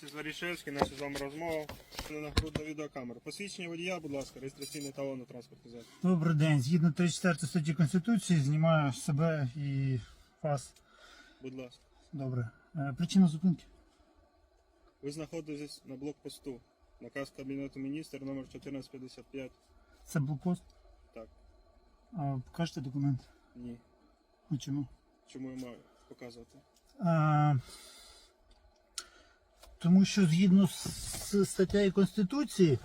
Це Зарішевський, наша з вами розмова. На нагрудна відеокамера. Посвідчення водія, будь ласка, реєстраційний талон на транспортний засіб. Добрий день. Згідно 34 статті Конституції, знімаю себе і вас. Будь ласка. Добре. Е, Причина зупинки. Ви знаходитесь на блокпосту. Наказ Кабінету міністр номер 1455. Це блокпост. Так, А, Покажете документ. ні. А чому? Чому я маю показувати? А, тому що згідно з статтею Конституції,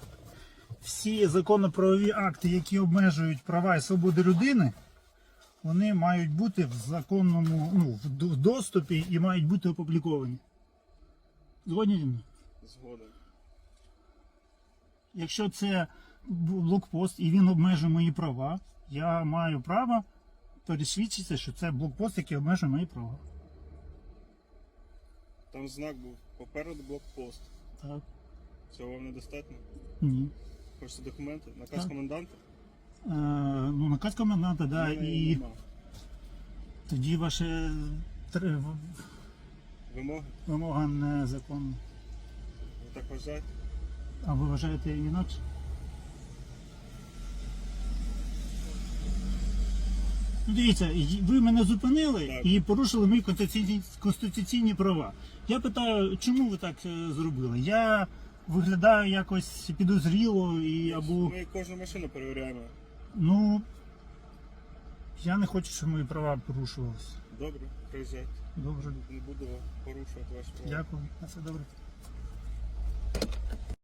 всі законно-правові акти, які обмежують права і свободи людини, вони мають бути в законному ну, в доступі і мають бути опубліковані. Згодні зі мною? Згодом. Якщо це блокпост і він обмежує мої права, я маю право пересвідчитися, що це блокпост, який обмежує мої права. Там знак був попереду блокпост. Так. Цього вам недостатньо? Ні. Хочете документи? Наказ Так. коменданта? Е, ну, наказ коменданта, да, і нема. тоді ваша тр- в- Вимоги? вимога незаконна. Ви так вважаєте? А ви вважаєте інакше? Ну, Дивіться, ви мене зупинили Так. і порушили мої конституційні, конституційні права. Я питаю, чому ви так е, зробили? Я виглядаю якось підозріло і або. Ми кожну машину перевіряємо. Ну. Я не хочу, щоб мої права порушувалися. Добре, приїжджайте. Добре. Не буду порушувати ваші права. Дякую. На все добре.